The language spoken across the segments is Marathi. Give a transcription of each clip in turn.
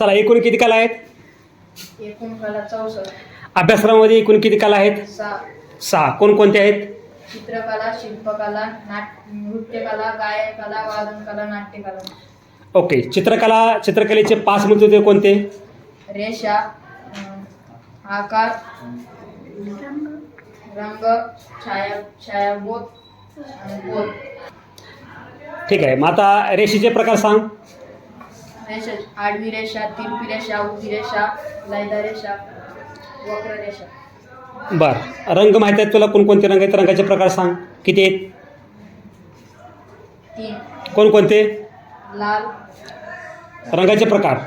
चला एकूण किती कला आहेत? एकूण कला चौसष्ट. अभ्यासक्रमामध्ये एकूण किती कला आहेत? सहा. सहा. कोणकोणत्या आहेत? चित्रकला शिल्पकला नाट नृत्यकला गायनकला वादनकला नाट्यकला. ओके. चित्रकला चित्रकलेचे पाच मुद्दे होते कोणते? रेषा अं, आकार रंग छाया छायाबोध आणि बोध. ठीक आहे. मग आता रेषेचे प्रकार सांग. रेषा आडवी रेषा तिरपी रेषा उभी रेषा लायदा रेषा वक्र रेषा. बर. रंग माहीत आहेत तुला? कोणकोणते रंग आहेत? रंगाचे प्रकार सांग. किती आहेत? तीन. कोणकोणते? लाल. रंगाचे प्रकार.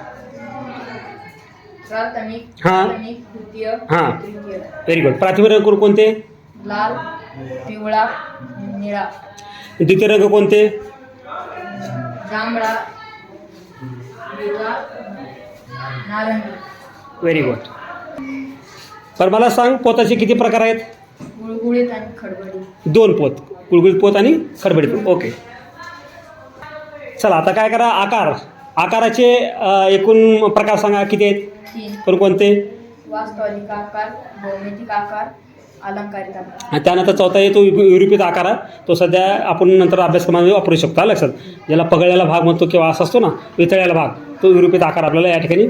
प्राथमिक हा. प्राथमिक द्वितीय हा. तृतीय. व्हेरी गुड प्राथमिक रंग कोणकोणते लाल पिवळा निळा. द्वितीय रंग कोणते? जांभळा व्हेरी गुड बरं मला सांग पोताचे किती प्रकार आहेत? गुळगुळीत आणि खडबडीत दोन पोत गुळगुळीत पोत आणि खडबडीत पोत. ओके चला आता काय करा आकार. आकाराचे एकूण प्रकार सांगा किती आहेत? कोणकोणते? वास्तविक आकार भौमितिक आकार आणि त्यानंतर चौथा येतो यु- आकार आहे. तो सध्या आपण नंतर अभ्यासक्रमामध्ये वापरू शकतो लक्षात ज्याला पगळलेला भाग म्हणतो किंवा असा असतो ना वितळलेला भाग तो युरोपित आकार आपल्याला या ठिकाणी